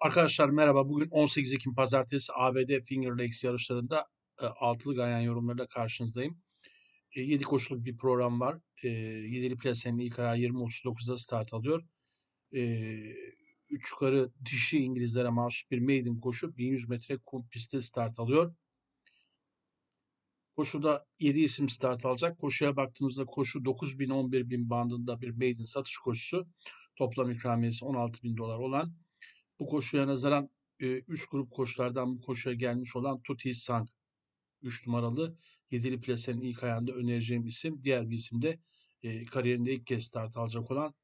Arkadaşlar merhaba. Bugün 18 Ekim Pazartesi ABD Finger Lakes yarışlarında e, altılı gayen yorumlarıyla karşınızdayım. E, 7 koşuluk bir program var. E, 7'li plasenin ilk ayağı 20.39'da start alıyor. E, 3 yukarı dişi İngilizlere mahsus bir maiden koşu 1100 metre kum pistte start alıyor. Koşuda 7 isim start alacak. Koşuya baktığımızda koşu 9000 bin bandında bir maiden satış koşusu. Toplam ikramiyesi 16.000 dolar olan bu koşuya nazaran 3 e, grup koşulardan bu koşuya gelmiş olan Tuti Sang 3 numaralı 7'li plasenin ilk ayağında önereceğim isim. Diğer bir isim de e, kariyerinde ilk kez start alacak olan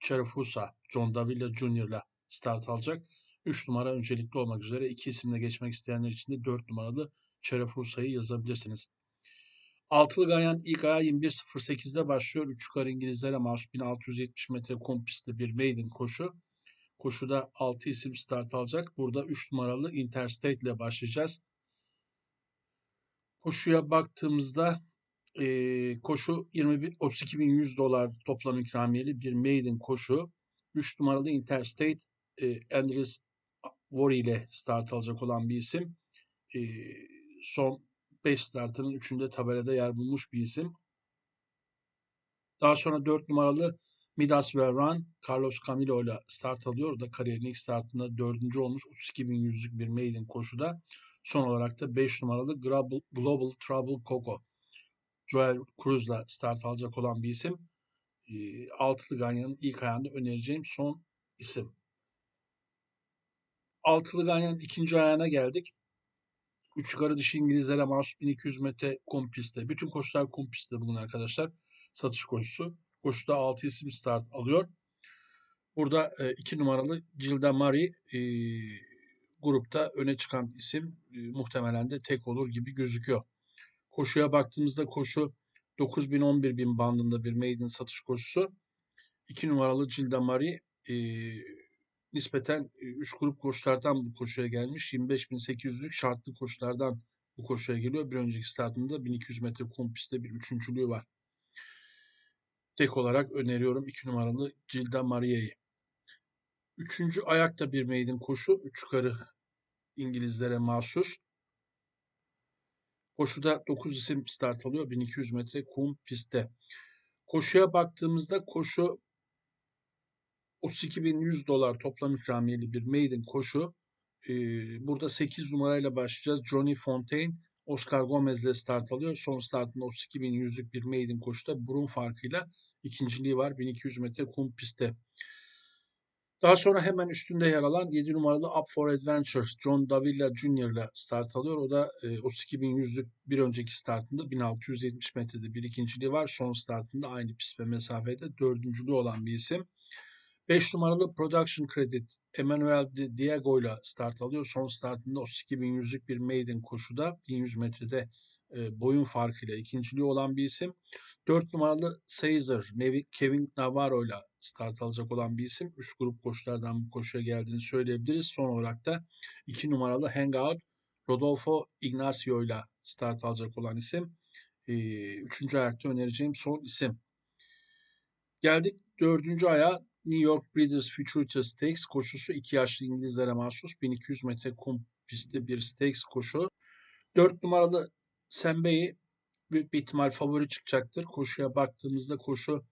Charafusa John Davila ile start alacak. 3 numara öncelikli olmak üzere iki isimle geçmek isteyenler için de 4 numaralı Charafusa'yı yazabilirsiniz. Altılı Gayan ilk ayağı 21.08'de başlıyor. 3 yukarı İngilizlere mahsus 1670 metre kum bir maiden koşu. Koşuda 6 isim start alacak. Burada 3 numaralı Interstate ile başlayacağız. Koşuya baktığımızda e, koşu 21 32.100 dolar toplam ikramiyeli bir maiden koşu. 3 numaralı Interstate e, Andres Worry ile start alacak olan bir isim. E, son 5 startının 3'ünde tabelada yer bulmuş bir isim. Daha sonra 4 numaralı Midas ve Carlos Camilo ile start alıyor. O da kariyerinin ilk startında dördüncü olmuş 32 bin yüzlük bir maiden koşuda. Son olarak da 5 numaralı Global Trouble Coco. Joel Cruz ile start alacak olan bir isim. E, altılı Ganyan'ın ilk ayağında önereceğim son isim. Altılı Ganyan'ın ikinci ayağına geldik. Üç yukarı dişi İngilizlere mahsus 1200 metre kum pistte. Bütün koşular kum pistte bugün arkadaşlar. Satış koşusu. Koşuda 6 isim start alıyor. Burada 2 e, numaralı Gilda Mari e, grupta öne çıkan isim e, muhtemelen de tek olur gibi gözüküyor. Koşuya baktığımızda koşu 9000 bin bandında bir maiden satış koşusu. 2 numaralı Gilda Mari e, nispeten 3 grup koşulardan bu koşuya gelmiş. 25.800'lük şartlı koşulardan bu koşuya geliyor. Bir önceki startında 1200 metre kum bir üçüncülüğü var. Tek olarak öneriyorum 2 numaralı Cilda Maria'yı. Üçüncü ayakta bir maiden koşu. Üç yukarı İngilizlere mahsus. Koşuda 9 isim start alıyor. 1200 metre kum pistte. Koşuya baktığımızda koşu 32.100 dolar toplam ikramiyeli bir maiden koşu. Ee, burada 8 numarayla başlayacağız. Johnny Fontaine Oscar Gomez ile start alıyor. Son startında 32.100'lük bir maiden koşuda burun farkıyla ikinciliği var 1200 metre kum pistte. Daha sonra hemen üstünde yer alan 7 numaralı Up for Adventure John Davila Jr. ile start alıyor. O da e, 32.100'lük bir önceki startında 1670 metrede bir ikinciliği var. Son startında aynı pist ve mesafede dördüncülüğü olan bir isim. 5 numaralı Production Credit Emmanuel Diego ile start alıyor. Son startında 32.100'lük bir maiden koşuda 1100 metrede e, boyun farkıyla ikinciliği olan bir isim. 4 numaralı Caesar Kevin Navarro ile start alacak olan bir isim. Üst grup koşulardan bu koşuya geldiğini söyleyebiliriz. Son olarak da 2 numaralı Hangout Rodolfo Ignacio ile start alacak olan isim. E, üçüncü ayakta önereceğim son isim. Geldik dördüncü aya New York Breeders Future Stakes koşusu 2 yaşlı İngilizlere mahsus 1200 metre kum pistte bir stakes koşu. 4 numaralı Sembe'yi büyük bir ihtimal favori çıkacaktır. Koşuya baktığımızda koşu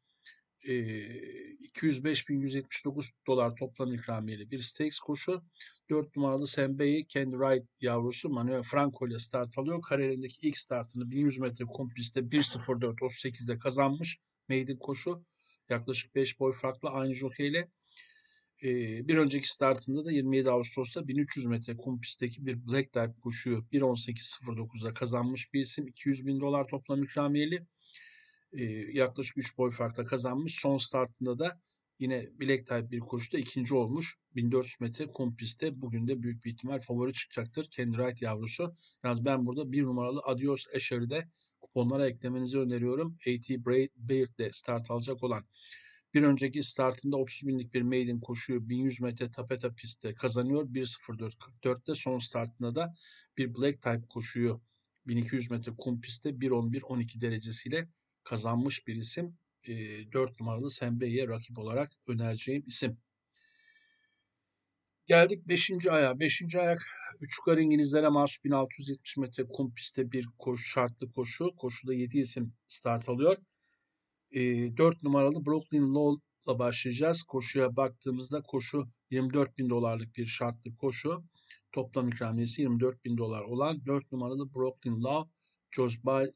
e, 205.179 dolar toplam ikramiyeli bir stakes koşu. 4 numaralı Sembe'yi Candy Wright yavrusu Manuel Franco ile start alıyor. Kariyerindeki ilk startını 1100 metre kum pistte 1.04.38'de kazanmış. Maiden koşu. Yaklaşık 5 boy farklı aynı jokeyle. Ee, bir önceki startında da 27 Ağustos'ta 1300 metre kum pistteki bir Black Type koşuyu 1.18.09'da kazanmış bir isim. 200 bin dolar toplam ikramiyeli. Yaklaşık 3 boy farkla kazanmış. Son startında da yine Black Type bir koşuda ikinci olmuş. 1400 metre kum pistte bugün de büyük bir ihtimal favori çıkacaktır. Kendi Wright yavrusu. Yalnız ben burada bir numaralı Adios Escher'de kuponlara eklemenizi öneriyorum. AT Bayard'de start alacak olan bir önceki startında 30 binlik bir maiden koşuyu 1100 metre tapeta pistte kazanıyor. 1.04.44'te son startında da bir black type koşuyu 1200 metre kum pistte 1.11-12 derecesiyle kazanmış bir isim. E, 4 numaralı Sembe'ye rakip olarak önereceğim isim. Geldik 5. aya. 5. ayak 3 yukarı İngilizlere mahsus 1670 metre kum pistte bir koşu, şartlı koşu. Koşuda 7 isim start alıyor. E, 4 numaralı Brooklyn Low'la başlayacağız. Koşuya baktığımızda koşu 24 bin dolarlık bir şartlı koşu. Toplam ikramiyesi 24 bin dolar olan 4 numaralı Brooklyn Law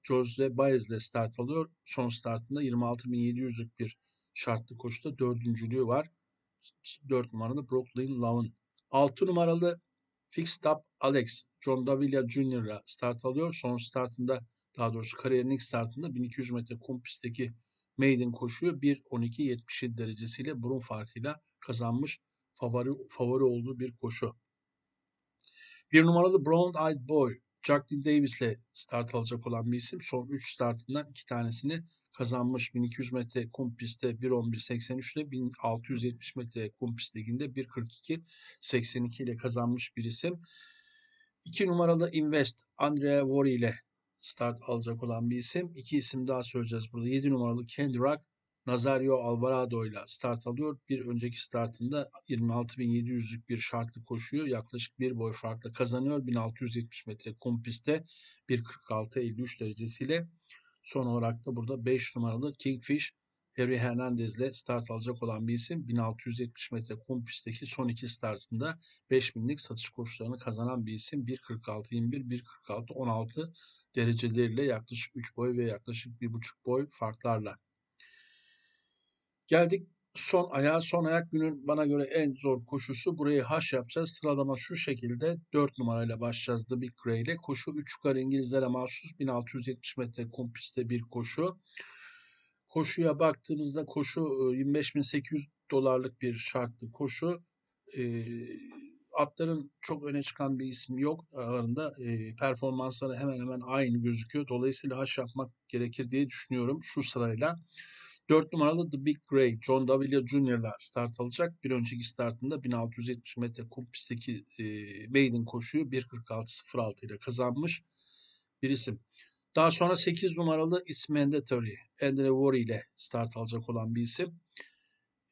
Jose Baez'le start alıyor. Son startında 26.700'lük bir şartlı koşuda dördüncülüğü var. 4 numaralı Brooklyn Law'ın. 6 numaralı Fixed Up Alex John Davila Jr.'la start alıyor. Son startında daha doğrusu kariyerinin ilk startında 1200 metre kum pistteki maiden koşuyu 1.12.77 derecesiyle burun farkıyla kazanmış favori, favori olduğu bir koşu. Bir numaralı Brown Eyed Boy Jacqueline Davis'le start alacak olan bir isim. Son 3 startından 2 tanesini kazanmış 1200 metre kum pistte 1.11.83 ile 1670 metre kum pist liginde 1.42.82 ile kazanmış bir isim. 2 numaralı Invest Andrea Worry ile start alacak olan bir isim. İki isim daha söyleyeceğiz burada. 7 numaralı Candy Rock Nazario Alvarado ile start alıyor. Bir önceki startında 26.700'lük bir şartlı koşuyu yaklaşık bir boy farkla kazanıyor. 1670 metre kum pistte 1.46.53 derecesiyle. Son olarak da burada 5 numaralı Kingfish Harry Hernandez ile start alacak olan bir isim. 1670 metre kum pistteki son iki startında 5000'lik satış koşularını kazanan bir isim. 1.46-21, 1.46-16 dereceleriyle yaklaşık 3 boy ve yaklaşık 1.5 boy farklarla. Geldik son ayağa. Son ayak günün bana göre en zor koşusu. Burayı haş yapacağız. Sıralama şu şekilde 4 numarayla başlayacağız The Big Grey ile. Koşu 3 yukarı İngilizlere mahsus 1670 metre kum pistte bir koşu. Koşuya baktığımızda koşu 25.800 dolarlık bir şartlı koşu. E, atların çok öne çıkan bir isim yok aralarında. E, performansları hemen hemen aynı gözüküyor. Dolayısıyla haş yapmak gerekir diye düşünüyorum şu sırayla. 4 numaralı The Big Grey John Davila Jr. ile start alacak. Bir önceki startında 1670 metre kum pistteki e, maiden koşuyu 1.46.06 ile kazanmış bir isim. Daha sonra 8 numaralı It's Mandatory Andre Worry ile start alacak olan bir isim.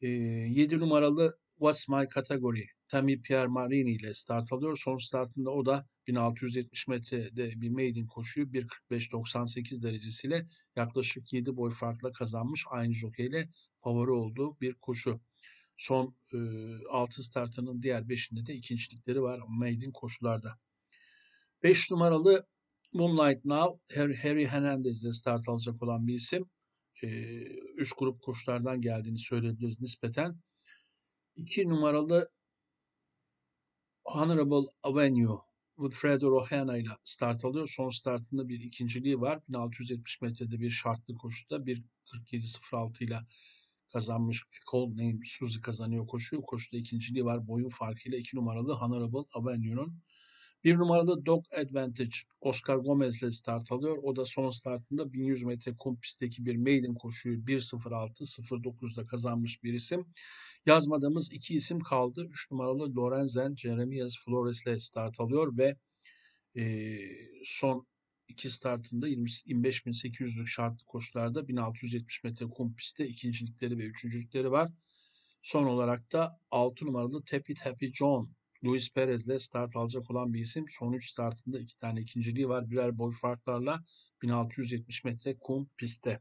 E, 7 numaralı What's My Category Tammy Pierre Marini ile start alıyor. Son startında o da 1670 metrede bir maiden koşuyu 1.45.98 derecesiyle yaklaşık 7 boy farkla kazanmış. Aynı jokeyle favori olduğu bir koşu. Son e, 6 startının diğer 5'inde de ikincilikleri var maiden koşularda. 5 numaralı Moonlight Now Harry Hernandez ile start alacak olan bir isim. E, üst grup koşulardan geldiğini söyleyebiliriz nispeten. 2 numaralı Honorable Avenue Wilfredo Rohana ile start alıyor. Son startında bir ikinciliği var. 1670 metrede bir şartlı koşuda 1.47.06 ile kazanmış. Cold Name Suzy kazanıyor koşuyu. Koşuda ikinciliği var. Boyun farkıyla 2 numaralı Honorable Avenue'nun. Bir numaralı Dog Advantage Oscar Gomez ile start alıyor. O da son startında 1100 metre kum pistteki bir maiden koşuyu 1.06.09'da kazanmış bir isim. Yazmadığımız iki isim kaldı. 3 numaralı Lorenzen Jeremias Flores ile start alıyor ve e, son iki startında 25.800'lük şartlı koşularda 1670 metre kum pistte ikincilikleri ve üçüncülükleri var. Son olarak da 6 numaralı Tepit Happy John Luis Perez'le start alacak olan bir isim. Son 3 startında iki tane ikinciliği var. Birer boy farklarla 1670 metre kum pistte.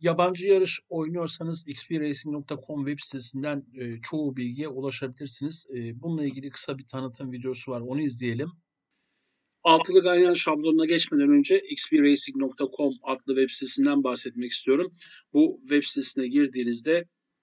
Yabancı yarış oynuyorsanız xpracing.com web sitesinden e, çoğu bilgiye ulaşabilirsiniz. E, bununla ilgili kısa bir tanıtım videosu var. Onu izleyelim. Altılı ganyan şablonuna geçmeden önce xpracing.com adlı web sitesinden bahsetmek istiyorum. Bu web sitesine girdiğinizde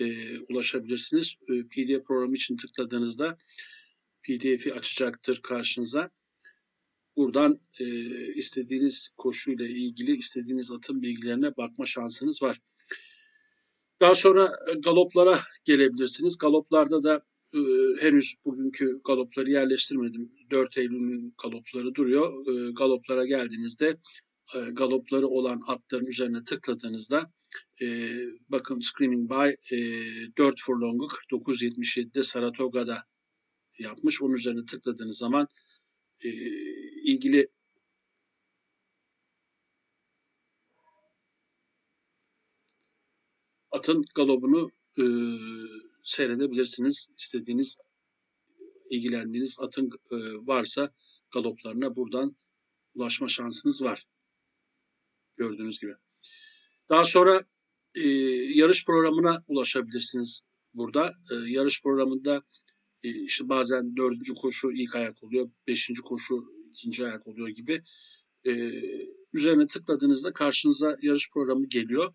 e, ulaşabilirsiniz. E, PDF programı için tıkladığınızda PDF'i açacaktır karşınıza. Buradan e, istediğiniz koşuyla ilgili istediğiniz atın bilgilerine bakma şansınız var. Daha sonra e, galoplara gelebilirsiniz. Galoplarda da e, henüz bugünkü galopları yerleştirmedim. 4 Eylül'ün galopları duruyor. E, galoplara geldiğinizde e, galopları olan atların üzerine tıkladığınızda e, bakın Screaming By e, 4 furlong'u 49.77'de Saratoga'da yapmış. Onun üzerine tıkladığınız zaman e, ilgili atın galobunu e, seyredebilirsiniz. İstediğiniz, ilgilendiğiniz atın e, varsa galoplarına buradan ulaşma şansınız var. Gördüğünüz gibi. Daha sonra e, yarış programına ulaşabilirsiniz burada. E, yarış programında e, işte bazen dördüncü koşu ilk ayak oluyor, beşinci koşu ikinci ayak oluyor gibi. E, üzerine tıkladığınızda karşınıza yarış programı geliyor.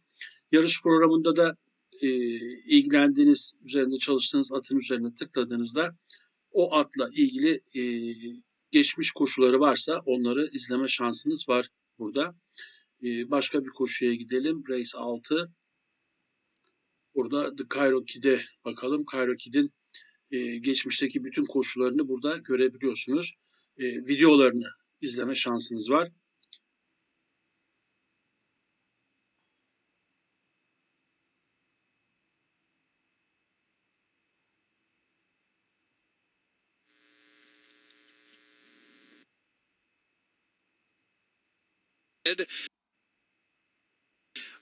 Yarış programında da e, ilgilendiğiniz, üzerinde çalıştığınız atın üzerine tıkladığınızda o atla ilgili e, geçmiş koşuları varsa onları izleme şansınız var burada. E, başka bir koşuya gidelim. Race 6. Burada The Cairo Kid'e bakalım. Cairo Kid'in e, geçmişteki bütün koşularını burada görebiliyorsunuz. E, videolarını izleme şansınız var.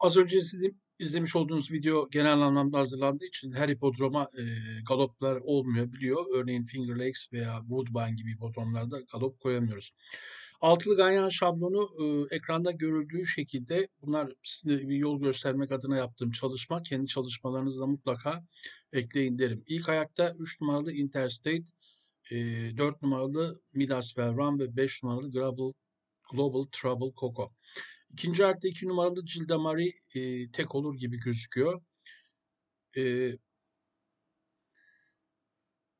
Az önce izledim, izlemiş olduğunuz video genel anlamda hazırlandığı için her hipodroma e, galoplar olmayabiliyor. Örneğin Finger Lakes veya Woodbine gibi hipodromlarda galop koyamıyoruz. Altılı ganyan şablonu e, ekranda görüldüğü şekilde bunlar size bir yol göstermek adına yaptığım çalışma. Kendi çalışmalarınızda mutlaka ekleyin derim. İlk ayakta 3 numaralı Interstate, e, 4 numaralı Midas Run ve 5 numaralı Global, Global Trouble Coco. İkinci ayakta 2 numaralı Cildamari e, tek olur gibi gözüküyor. E,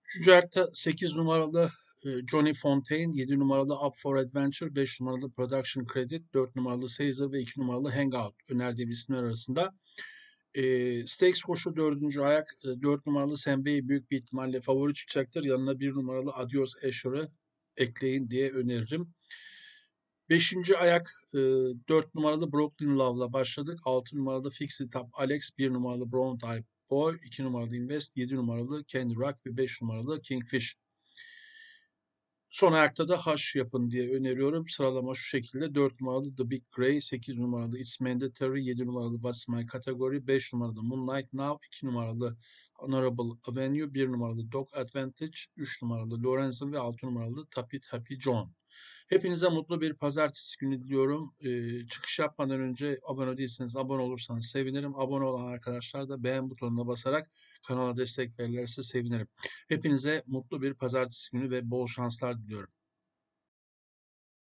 üçüncü ayakta 8 numaralı e, Johnny Fontaine, 7 numaralı Up for Adventure, 5 numaralı Production Credit, 4 numaralı Caesar ve 2 numaralı Hangout önerdiğim isimler arasında. E, Stakes koşu 4. ayak, e, 4 numaralı Sembey büyük bir ihtimalle favori çıkacaktır. Yanına 1 numaralı Adios Asher'ı ekleyin diye öneririm. Beşinci ayak e, 4 numaralı Brooklyn Love'la başladık. 6 numaralı Fix It Alex, 1 numaralı Brown Type Boy, 2 numaralı Invest, 7 numaralı Candy Rock ve 5 numaralı Kingfish. Son ayakta da haş yapın diye öneriyorum. Sıralama şu şekilde. 4 numaralı The Big Grey, 8 numaralı It's Mandatory, 7 numaralı What's My Category, 5 numaralı Moonlight Now, 2 numaralı Honorable Avenue, 1 numaralı Dog Advantage, 3 numaralı Lorenzen ve 6 numaralı Tapit Happy John. Hepinize mutlu bir pazartesi günü diliyorum. Ee, çıkış yapmadan önce abone değilseniz abone olursanız sevinirim. Abone olan arkadaşlar da beğen butonuna basarak kanala destek verirlerse sevinirim. Hepinize mutlu bir pazartesi günü ve bol şanslar diliyorum.